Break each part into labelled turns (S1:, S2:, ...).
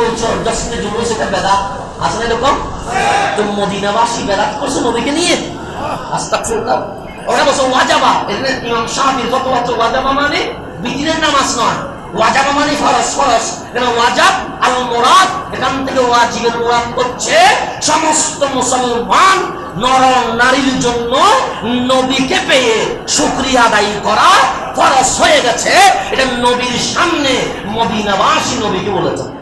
S1: বলছো জশ্নে জুলুস এটা বেদাত। আছে না এরকম? তো মদিনাবাসী বেদাত করছে নিয়ে। ওরা বলছে, ওয়াজাবা। ওয়াজাবা মানে বিদিনের নামাজ নয়। ওয়াজাবা মানে এখানে ওয়াজাব আল মুরাদ এখান থেকে ওয়াজিবের মুরাদ হচ্ছে সমস্ত মুসলমান নর নারীর জন্য নবীকে পেয়ে শুকরিয়া আদায় করা ফরজ হয়ে গেছে। এটা নবীর সামনে মদিনাবাসী নবীকে বলেছেন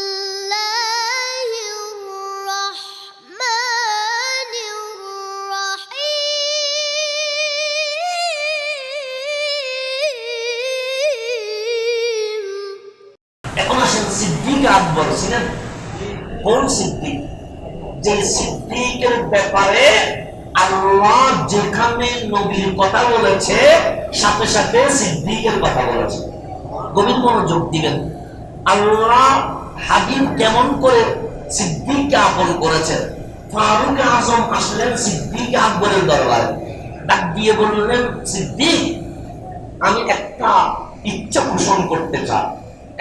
S1: আকবর ছিলেন কোন সিদ্দিক? যে সিদ্দিকের ব্যাপারে আল্লাহ যেখানে নবীর কথা বলেছে, সাথে সাথে সিদ্দিকের কথা বলেছে। গভীর মনোযোগ দিবেন। আল্লাহ হাবিব কেমন করে সিদ্দিককে আপন করেছেন ফারুক আজম আসলেন সিদ্দিক আকবরের দরবারে। ডাক দিয়ে বললেন, সিদ্দিক, আমি একটা ইচ্ছা পোষণ করতে চাই।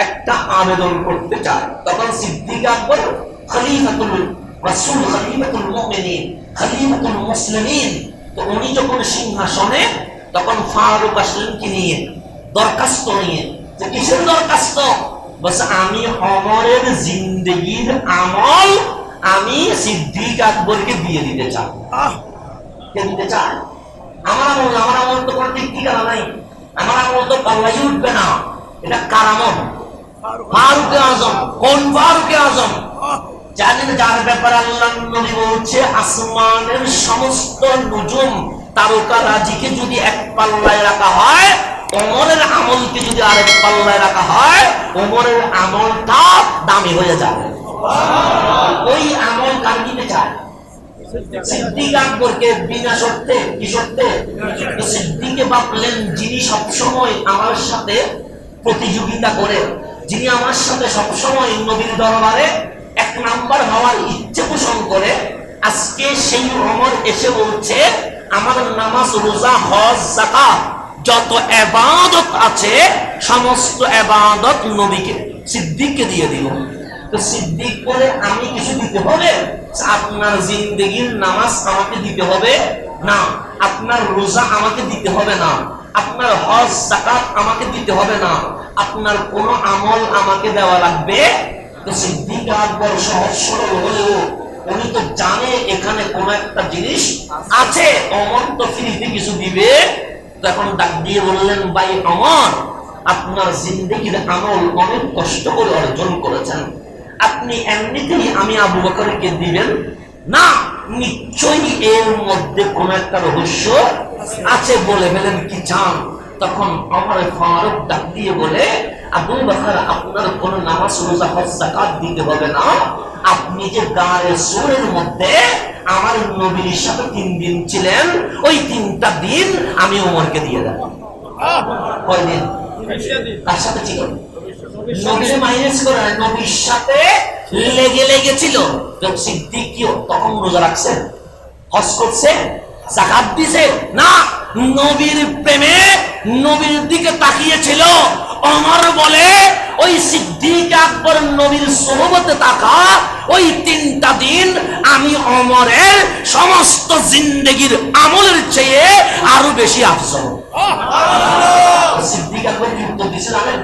S1: একটা আবেদন করতে চাই তখন সিদ্দিক আকবর খলিফাতুল রাসূল খলিফাতুল মুমিনিন খলিফাতুল মুসলিমিন। তো উনি যখন সিংহাসনে তখন ফারুক নিয়ে দরখাস্ত নিয়ে যে কিসের দরখাস্ত? বলছে আমি অমরের জিন্দগির আমল আমি সিদ্দিক আকবরকে দিয়ে দিতে চাই। কে দিতে চায়? আমার আমল আমার আমল তো কোনো ঠিক ঠিকানা নাই। আমার আমল তো পাল্লাই উঠবে না। এটা কার আমল ফারুকে আজম, কোন ফারুকে আজম? জানেন যার ব্যাপারে আল্লাহ নবী বলছে, আসমানের সমস্ত নুজুম তারকা রাজিকে যদি এক পাল্লায় রাখা হয়, ওমরের আমলকে যদি আরেক পাল্লায় রাখা হয়, ওমরের আমলটা দামি হয়ে যাবে। ওই আমল কার চায় কি সিদ্দিকে ভাবলেন, যিনি সবসময় আমার সাথে প্রতিযোগিতা করে যিনি আমার সাথে সবসময় নবীর দরবারে এক নাম্বার হওয়ার ইচ্ছে পোষণ করে, আজকে সেই অমর এসে বলছে, আমার নামাজ, রোজা, হজ জাকাত যত এবাদত আছে, সমস্ত এবাদত নবীকে, সিদ্দিককে দিয়ে দিল তো সিদ্দিক বলে, আমি কিছু দিতে হবে? আপনার জিন্দগির নামাজ আমাকে দিতে হবে? না, আপনার রোজা আমাকে দিতে হবে না। আপনার হজ জাকাত আমাকে দিতে হবে না। আপনার কোন আমল আমাকে দেওয়া লাগবে? উনি তো জানে এখানে কোন একটা জিনিস আছে। অমর তো কিছু দিবে। তখন ডাক দিয়ে বললেন, ভাই অমর, আপনার জিন্দগির আমল অনেক কষ্ট করে অর্জন করেছেন। আপনি এমনিতেই আমি আবু বকরকে দিবেন? না, নিশ্চয়ই এর মধ্যে কোন একটা রহস্য আছে বলে ফেলেন কি চান? তখন আমার ফারুক ডাক দিয়ে বলে, আবু বকর, আপনার কোন নামাজ, রোজা, হজ, যাকাত দিতে হবে না। আপনি যে গাড়ে সুরের মধ্যে আমার নবীর সাথে তিন দিন ছিলেন, ওই তিনটা দিন আমি ওমরকে দিয়ে দেব। কয়দিন তার সাথে ছিল? নবীর মাইনাস করে নবীর সাথে লেগে লেগেছিল সিদ্দিক তখন রোজা রাখছে, হজ করছে জাকাত দিছে? না নবীর প্রেমে নবীর দিকে তাকিয়েছিল। অমর বলে ওই সিদ্দিক আকবর নবীর সোহবতে তাকা ওই তিনটা দিন আমি অমরের সমস্ত জিন্দগির আমলের চেয়ে আরও বেশি আফসর সিদ্দিক আকবর কি উত্তর দিছে জানেন?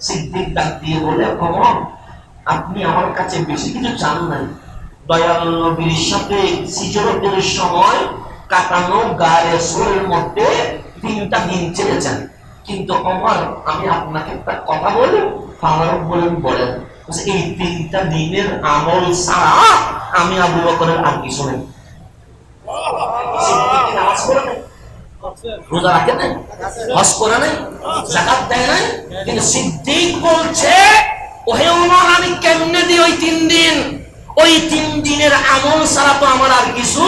S1: সিদ্দিক ডাক দিয়ে বলে কমন আপনি আমার কাছে বেশি কিছু চান নাই। দয়াল নবীর সাথে সিজরতের সময় কাটানো গায়ে সুরের মধ্যে তিনটা দিন চেয়েছেন কিন্তু আমার আমি আপনাকে একটা কথা বলি, ফারুক বলেন বলেন এই তিনটা দিনের আমল ছাড়া আমি আবু বকরের আর পড়ে নাই। রোজা রাখে নাই, হজ করে নাই জাকাত দেয় নাই, কিন্তু সিদ্দিক বলছে, ওহে আমি কেমনে দিই ওই তিন দিন ওই তিন দিনের আমল ছাড়া তো আমার আর কিছু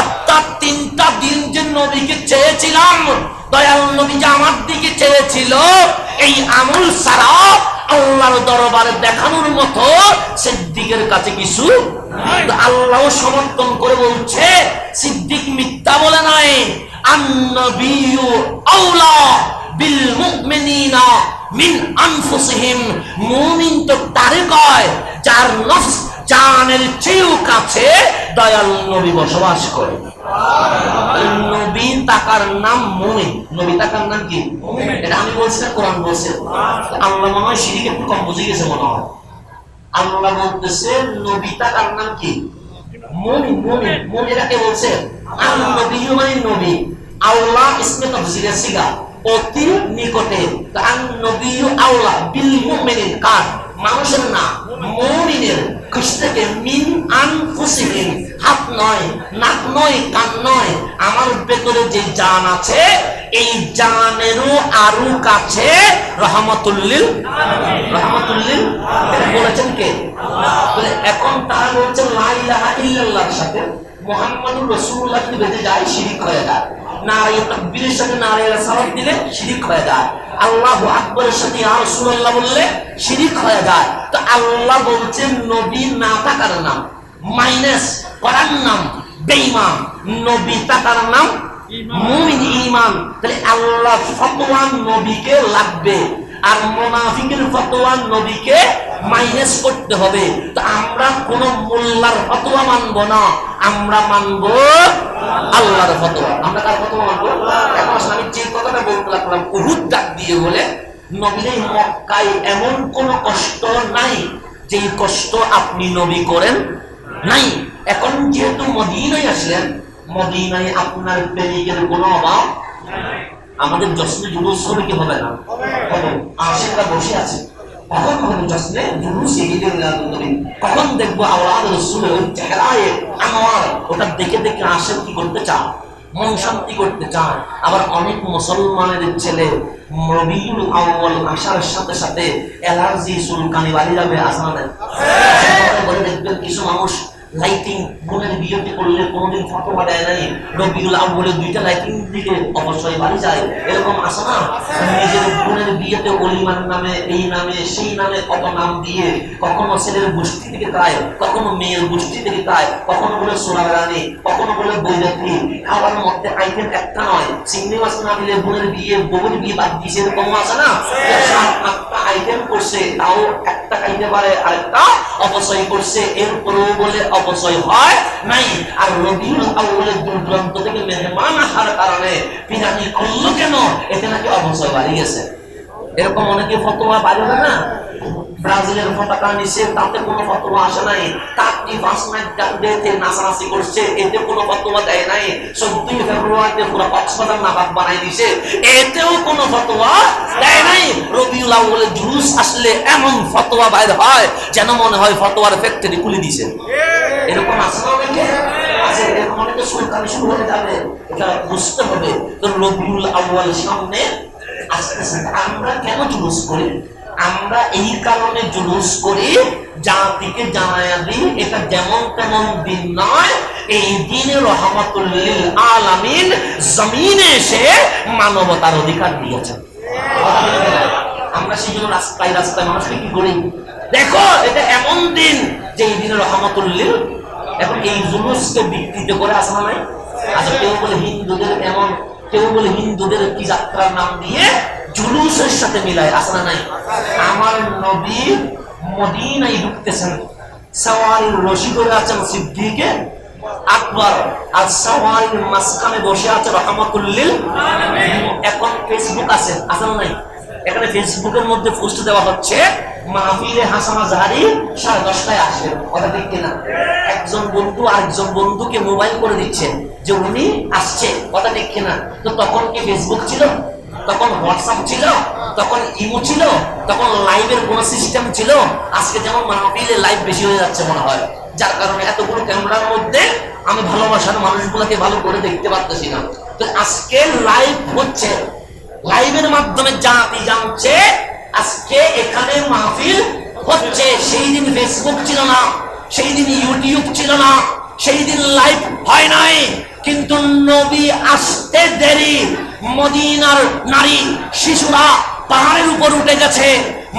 S1: অর্থাৎ তিনটা দিন যে নবীকে চেয়েছিলাম, দয়াল নবী যে আমার দিকে চেয়েছিল, এই আমল ছাড়া আল্লাহর দরবারে দেখানোর মতো সিদ্দিকের কাছে কিছু আল্লাহ সমর্থন করে বলছে, সিদ্দিক মিথ্যা বলে নাই। আন্নবিয়ু আউলা বিল মুমিনিনা মিন আনফুসিহিম। মুমিন তো তারে কয়, যার নফস জানের চেয়েও কাছে দয়াল নবী বসবাস করে। নবী তাকার নাম নবী তাকার নাম কি? আমি কোরআন নাম কি? নবী মানে নবী। অতি নিকটে। কার? মানুষের না, মুমিনের। কুশ থেকে মিন আনফুসিহিম হাত নয়, নাক নয়, কান নয়, আমার ভেতরে যে জান আছে, এই জানেরও আরও কাছে রহমতুল্লিল। রহমতুল্লিল বলেছেন কে? এখন তারা বলছে লা ইলাহা ইল্লাল্লাহর সাথে মুহাম্মাদুর বেঁধে যায়? শিরিক হয়ে যায়। নারায়ে তাকবীরের সাথে নারায়ে সালাত দিলে শিরিক হয়ে যায়। আল্লাহু আকবরের সাথে ইয়া রাসূলুল্লাহ বললে শিরিক হয়ে যায়। তো আল্লাহ বলছেন, নবী না থাকার নাম। মাইনাস করার নাম, বেঈমান। নবী থাকার নাম, মুমিন, ঈমান। তাহলে আল্লাহ নবীকে লাগবে। আর মুনাফিকের নবীকে মাইনাস করতে হবে। তো আমরা কোন মোল্লার ফতোয়া মানবো না। আমরা মানবো আল্লাহর ফতোয়া। আমরা কার ফতোয়া মানবো? এখন আমি যে কথাটা বলতে লাগলাম ডাক দিয়ে বলে নবীর মক্কায় এমন কোন কষ্ট নাই যে কষ্ট আপনি নবী করেন নাই। এখন যেহেতু মদিনায় আসলেন, মদিনায় আপনার প্রেমিকের কোনো অভাব আমাদের জুলুস হবে কি হবে না? বসে আছে। কখন দেখব আওলাদ রসুলের ওই চেহারায় আমার ওটা দেখে দেখে আসেন কি করতে চায় মন শান্তি করতে চায়। আবার অনেক মুসলমানের ছেলে রবিউল আউ্বাল আসার সাথে সাথে অ্যালার্জি চুলকানি বাড়ি যাবে আসা নেই বলে দেখবেন কিছু মানুষ লাইটিং বোনের বিয়েতে করলে কোনোদিন ফটোয়া দেয় নাই। রবিউল আউ্বালে দুইটা লাইটিং দিলে অবশ্যই বাড়ি যায়। এরকম আসে না? নিজের বোনের বিয়েতে অলিমার নামে এই নামে সেই নামে কত নাম দিয়ে কখনো ছেলের গোষ্ঠী থেকে খায় কখনো মেয়ের গোষ্ঠী থেকে খায় কখনো বলে সোনার রানী কখনো বলে বৈরাত্রী খাবার মধ্যে আইটেম একটা নয় চিংড়ি মাছ না দিলে বোনের বিয়ে বউর বিয়ে বাদ দিয়েছে এরকম আছে না? আটটা আইটেম করছে তাও একটা খাইতে পারে আরেকটা অপচয় করছে। এরপরেও বলে অপচয় হয় নাই। আর রবিউল আউলের দুর্গ্রন্থ থেকে মেহমান আসার কারণে পিরানি করল কেন? এতে নাকি অপচয় বাড়ি গেছে এরকম অনেকে ফতোয়া বাড়বে না? ব্রাজিলের পতাকা নিচে, তাতে কোনো ফতোয়া আসে নাই। তারটি পাঁচ নাচানাচি করছে, এতে কোনো ফতোয়া দেয় নাই। চোদ্দই ফেব্রুয়ারিতে পুরো কক্সবাজার নাবাদ বানাই দিছে, এতেও কোনো ফতোয়া দেয় নাই। রবিউল জুলুস আসলে এমন ফতোয়া বাইর হয় যেন মনে হয় ফতোয়ার ফ্যাক্টরি খুলে দিছে। এরকম আছে বুঝতে হবে। তো রবিউল সামনে আমরা কেন জুলুস করি? আমরা এই কারণে জুলুস করি, জাতিকে জানায়া এটা যেমন তেমন দিন নয়। এই দিনে রহমতুল্লিল আলামিন জমিনে এসে মানবতার অধিকার দিয়েছেন। আমরা সেই জন্য রাস্তায় রাস্তায় মানুষকে কি করি? দেখো, এটা এমন দিন যে এই দিনে রহমতুল্লিল এখন এই জুলুসকে বিকৃত করে আসা নাই? আচ্ছা কেউ বলে হিন্দুদের এমন, কেউ বলে হিন্দুদের কি যাত্রার নাম দিয়ে জুলুসের সাথে মিলায় আসা নাই? আমার নবী মদিনায় ঢুকতেছেন। ধরে আছেন সিদ্দিকে আকবর, আর সাওয়ারির মাঝখানে বসে আছে এখন ফেসবুক আছে আসেন নাই? এখানে ফেসবুকের মধ্যে পোস্ট দেওয়া হচ্ছে, মাহফিলে হাসানা জাহারি সাড়ে দশটায় আসবেন কথা ঠিক কিনা? একজন বন্ধু আরেকজন বন্ধুকে মোবাইল করে দিচ্ছে যে উনি আসছে। কথা ঠিক কিনা? তো তখন কি ফেসবুক ছিল? তখন হোয়াটসঅ্যাপ ছিল, তখন ইমো ছিল, তখন লাইভের কোন সিস্টেম ছিল। আজকে যেমন মাহফিলে লাইভ বেশি হয়ে যাচ্ছে মনে হয়। যার কারণে এতগুলো ক্যামেরার মধ্যে আমি ভালোবাসার মানুষগুলোকে ভালো করে দেখতে পারতেছি না। তো আজকে লাইভ হচ্ছে। লাইভের মাধ্যমে জাতি জানছে, আজকে এখানে মাহফিল হচ্ছে। সেই দিন ফেসবুক ছিল না, সেই দিন ইউটিউব ছিল না, সেই দিন লাইভ হয় নাই। কিন্তু নবী আসতে দেরি। মদিনার নারী শিশুরা পাহাড়ের উপর উঠে গেছে।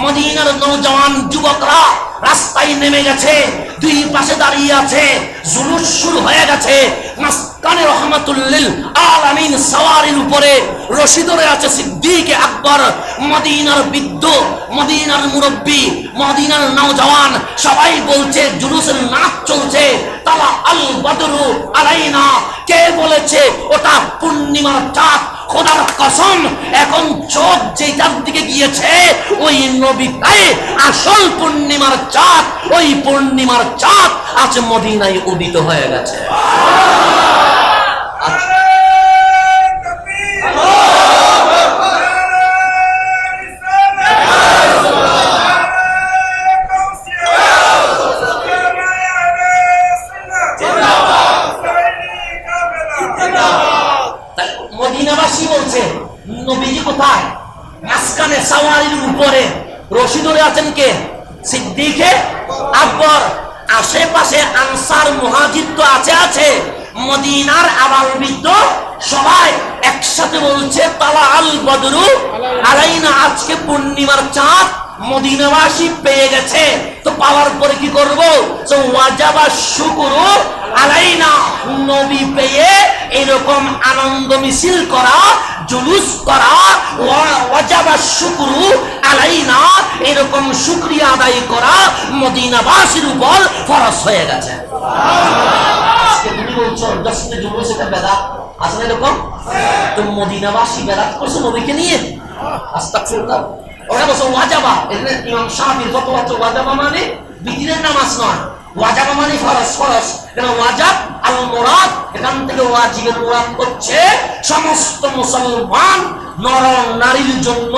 S1: মদিনার নৌজওয়ান যুবকরা রাস্তায় নেমে গেছে, দুই পাশে দাঁড়িয়ে আছে, জুলুস শুরু হয়ে গেছে। মাসকানে রহমাতুল্লিল আলামিন সওয়ারির উপরে রশিদরে আছে সিদ্দিক আকবর। মদিনার বৃদ্ধ, মদিনার মুরব্বী, মদিনার নওজওয়ান সবাই বলছে, জুলুসের নাচ চলছে, তালা আল বদরু আলাইনা। কে বলেছে, ওটা পূর্ণিমার চাঁদ খোদার কসম, এখন চোখ যেটার দিকে গিয়েছে, ওই নবীটাই আসল পূর্ণিমার চাঁদ, ওই পূর্ণিমার চাঁদ আজ মদিনায় উদিত হয়ে গেছে তাই মদিনাবাসী বলছে নবীজি কোথায় মাঝখানে সাওয়ারির উপরে ধরে আছেন কে? সিদ্দিকে আকবর। আশেপাশে আনসার মুহাজির তো আছে আছে। মদিনার আবাল বৃদ্ধ সবাই একসাথে বলছে তালা আল বদরু আলাইনা, আজকে পূর্ণিমার চাঁদ। মদিনাবাসী পেয়ে গেছে। তো পাওয়ার পরে কি করব? নবী পেয়ে এরকম আনন্দ মিছিল করা, জুলুস করা ওয়াজাবা শুকুরু আলাইনা, এরকম শুকরিয়া আদায় করা মদিনাবাসীর উপর ফরজ হয়ে গেছে। তুমি বলছো এরকম? তো মদিনাবাসী বেদাত করছে নবীকে নিয়ে? আস্তাগফিরুল্লাহ। ওরা বলছে ওয়াজাবা। এখানে ইমাম ওয়াজাবা মানে বিদিনের নামাজ নয়। ওয়াজাবা মানে কেন ওয়াজাব আল মুরাদ এখান থেকে ওয়াজিবের মুরাদ হচ্ছে সমস্ত মুসলমান নর নারীর জন্য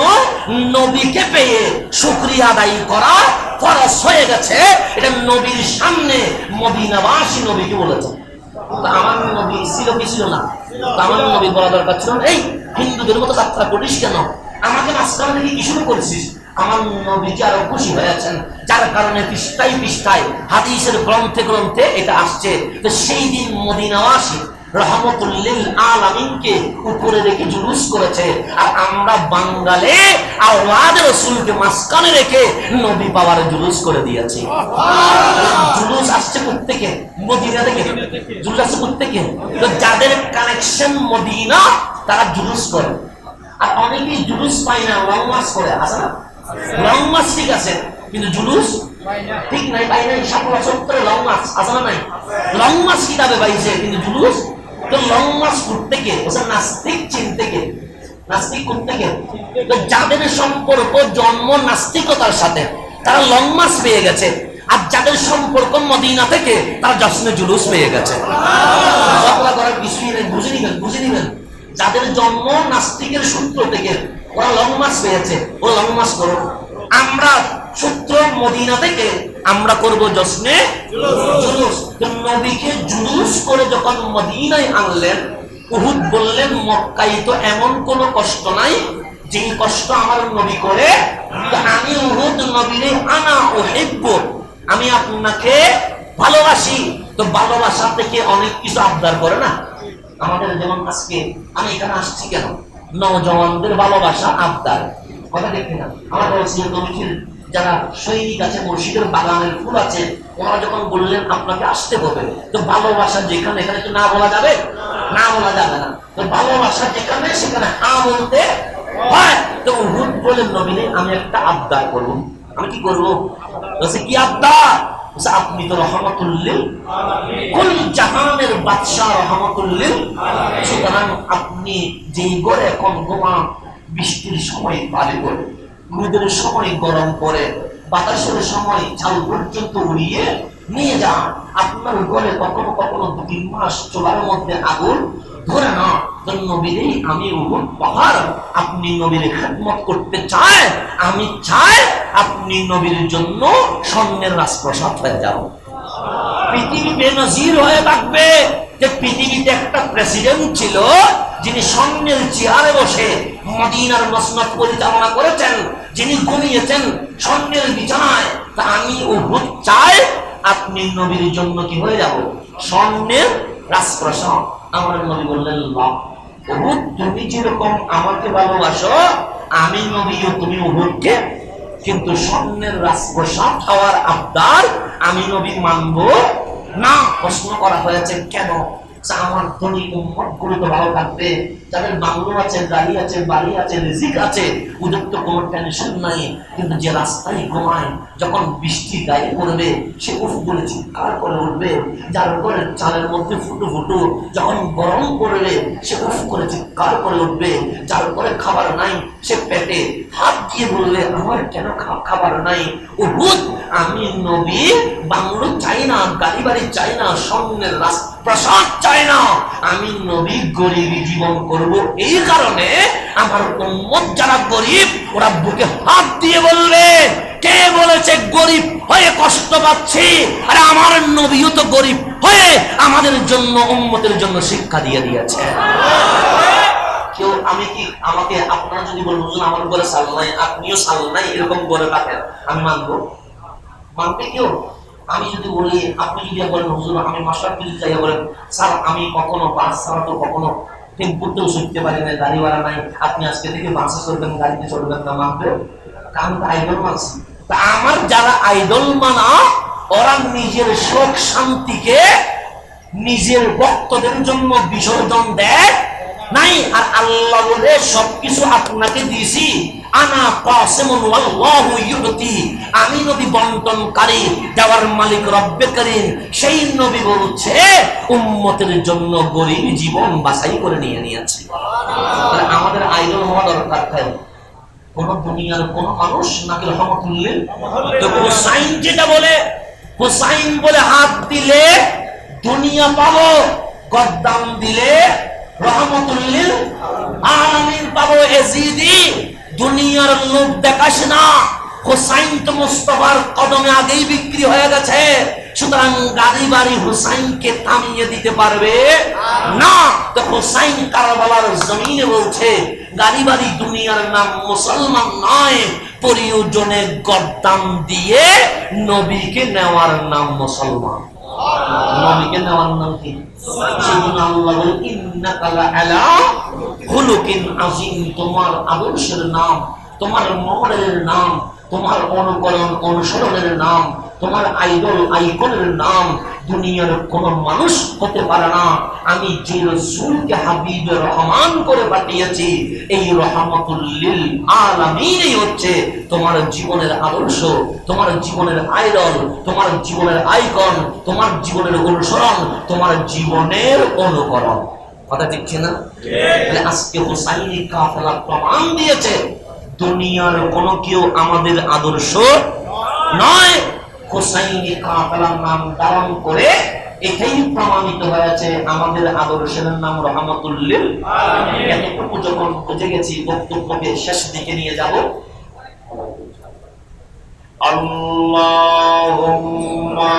S1: নবীকে পেয়ে শুকরিয়া আদায় করা ফরজ হয়ে গেছে। এটা নবীর সামনে মদিনাবাসী নবীকে বলেছে। আমার নবী ছিল কি ছিল না? আমার নবী বলা দরকার ছিল এই হিন্দুদের মতো যাত্রা করিস কেন? আমাকে মাঝখানে থেকে কি শুরু করছিস? আমার নবীজি আরও খুশি হয়েছেন যার কারণে পৃষ্ঠায় পৃষ্ঠায়, হাদিসের গ্রন্থে গ্রন্থে এটা আসছে। তো সেই দিন মদিনাওয়াসী আর মাঝখানে রেখে পাওয়ার জুলুস করে দিয়েছি। জুলুস আসছে মদিনা থেকে। জুলুস তো যাদের কানেকশন মদিনা, তারা জুলুস করে। আর অনেকেই জুলুস পায় না লং মাস করে আছে না? লং মাস ঠিক আছে কিন্তু জুলুস ঠিক নাই পাই নাই সাপলা সত্তরে লং মাস আছে না নাই? লং মাস কিতাবে পাইছে কিন্তু জুলুস? তো লং মাস করতে কে? ওসব নাস্তিক চিনতে কে? নাস্তিক করতে কে? তো যাদের সম্পর্ক জন্ম নাস্তিকতার সাথে তারা লং মাস পেয়ে গেছে। আর যাদের সম্পর্ক মদিনা থেকে তারা জশ্নে জুলুস পেয়ে গেছে। ঝগড়া করার কিছুই নেই বুঝে নিবেন বুঝে নিবেন। যাদের জন্ম নাস্তিকের সূত্র থেকে, ওরা লং মাস পেয়েছে ও লং মাস করো। আমরা সূত্র মদিনা থেকে আমরা করব জুলুস। নবীকে জুলুস করে যখন মদিনায় আনলেন, উহুদ বললেন মক্কাই তো এমন কোনো কষ্ট নাই যে কষ্ট আমার নবী করে আমি উহুদ নবীরে আনা ও হেব্ব আমি আপনাকে ভালোবাসি। তো ভালোবাসা থেকে অনেক কিছু আবদার করে না? আমাদের যেমন আজকে আমি এখানে আসছি কেন? নজওয়ানদের ভালোবাসা আবদার। কথা দেখি না। বলছি নবীর যারা সৈনিক আছে মসজিদের বাগানের ফুল আছে ওনারা যখন বললেন আপনাকে আসতে হবে তো ভালোবাসা যেখানে এখানে তো না বলা যাবে? না বলা যাবে না। তো ভালোবাসা যেখানে সেখানে হা বলতে হয়। তো হুদ বলেন নবীনে আমি একটা আবদার করব। আমি কি করব? কি আবদার? আপনি তো জাহানের বাদশাহ সুতরাং আপনি যেই গড়ে এখন বৃষ্টির সময় পারে করে, রোদের সময় গরম করে, বাতাসের সময় ঝাল পর্যন্ত উড়িয়ে নিয়ে যান, আপনার গলে কখনো কখনো দু তিন মাস চোলার মধ্যে আগুন ধরে না নবীরই আমি পাহাড়, আপনি নবীর খেদমত করতে চায়, আমি চাই আপনি নবীর জন্য স্বর্ণের রাজপ্রসাদ হয়ে পৃথিবী বেনজির হয়ে থাকবে। যে পৃথিবীতে একটা প্রেসিডেন্ট ছিল, যিনি স্বর্ণের চেয়ারে বসে মদিনার মসনদ পরিচালনা করেছেন, যিনি ঘুমিয়েছেন স্বর্ণের বিছানায়, তা আমি উহুদ চাই, আপনি নবীর জন্য কি হয়ে যাব? স্বর্ণের রাজপ্রসাদ। আমার নবী বললেন লাভ তুমি যেরকম আমাকে ভালোবাসো, আমি নবীও তুমি উহুদকে কিন্তু স্বর্ণের রাজপ্রসাদ খাওয়ার আবদার আমি নবী মানব না। প্রশ্ন করা হয়েছে, কেন? ধনী ভালো থাকবে। যাদের বাংলো আছে গাড়ি আছে বাড়ি আছে, রিজিক আছে কোনো টেনশন নাই। কিন্তু যে রাস্তায় ঘুমায়, যখন বৃষ্টি গায়ে পড়বে, সে চিৎকার করে উঠবে। যার চালের মধ্যে যখন গরম পড়বে, সে উফ করে চিৎকার করে উঠবে। যার ঘরে খাবার নাই, সে পেটে হাত দিয়ে বললে আমার কেন খাবার নাই? উহুদ আমি নবী, বাংলো চাই না, গাড়ি বাড়ি চাই না, স্বর্ণের রাস- প্রসাদ চাই না। আমি নবী গরিবী জীবন করব এই কারণে আমার উম্মত যারা গরিব, ওরা বুকে হাত দিয়ে বলবে, কে বলেছে গরিব হয়ে কষ্ট পাচ্ছি? আমার নবীও তো গরিব হয়ে আমাদের জন্য, উম্মতের জন্য শিক্ষা দিয়ে দিয়েছে। কেউ আমি কি আমাকে, আপনারা যদি হুজুর, আমার বলে সাল নাই, আপনিও সাল নাই, এরকম বলে রাখেন আমি মানবো? মানবে কেউ? আমি যদি বলি, আপনি যদি বলেন, হুজুর, আমি মাস্টার যদি চাই বলেন, স্যার, আমি কখনো বাস ছাড়া তো কখনো টেম্পুতেও শিখতে পারি না ভাড়া নাই। আপনি আজকে থেকে বাসে চলবেন গাড়িতে চলবেন না, মানবে? কারণ আইডল মানছি তা আমার যারা আইডল মানা, ওরা নিজের শোক শান্তিকে নিজের ভক্তদের জন্য বিসর্জন দেয় নাই। আর আল্লাহ বলে, সবকিছু আপনাকে দিয়েছি। আনা কাসিমুন ওয়াল্লাহু ইউতি আমি নবী বন্টনকারী দেওয়ার মালিক রব্বে করিম। সেই নবী বলছে, উম্মতের জন্য গরিব জীবন বাছাই করে নিয়ে নিয়েছে। আমাদের আইডল হওয়া দরকার কোন? দুনিয়ার কোন মানুষ নাকি হুসাইন যেটা বলে হুসাইন বলে হাত দিলে দুনিয়া পাবো, গদ্দাম দিলে রহমতুল্লিল আলামিন পাবো এজিদি দুনিয়ার লোক দেখাস না। হোসাইন তো মুস্তফার কদমে আগেই বিক্রি হয়ে গেছে। সুতরাং গাড়ি বাড়ি হুসাইনকে থামিয়ে দিতে পারবে না। তো হুসাইন কারবালার জমিনে বলছে গাড়ি বাড়ি দুনিয়ার নাম মুসলমান নয়, প্রয়োজনে গদ্দাম দিয়ে নবীকে নেওয়ার নাম মুসলমান। নবীকে নেওয়ার নাম কি? তোমার আদর্শের নাম তোমার মডেলের নাম তোমার অনুকরণ অনুসরণের নাম তোমার আইডল, আইকনের নাম দুনিয়ার কোন মানুষ হতে পারে না। আমি যে রসুলকে হাবিবে রহমান করে পাঠিয়েছি, এই রহমতুল্লিল আলামিনই হচ্ছে তোমার জীবনের আদর্শ, তোমার জীবনের আইডল, তোমার জীবনের আইকন, তোমার জীবনের অনুসরণ, তোমার জীবনের অনুকরণ। কথা ঠিক না? আজকে হোসাইনি কাফেলা প্রমাণ দিয়েছে, দুনিয়ার কোন কেউ আমাদের আদর্শ নয়। হোসাইনি কাতালার নাম ধারণ করে এটাই প্রমাণিত হয়েছে আমাদের আদর্শের নাম রহমতুল্লিল এতটুকু যখন বুঝে গেছি বক্তব্যকে শেষ দিকে নিয়ে যাব। আল্লাহুম্মা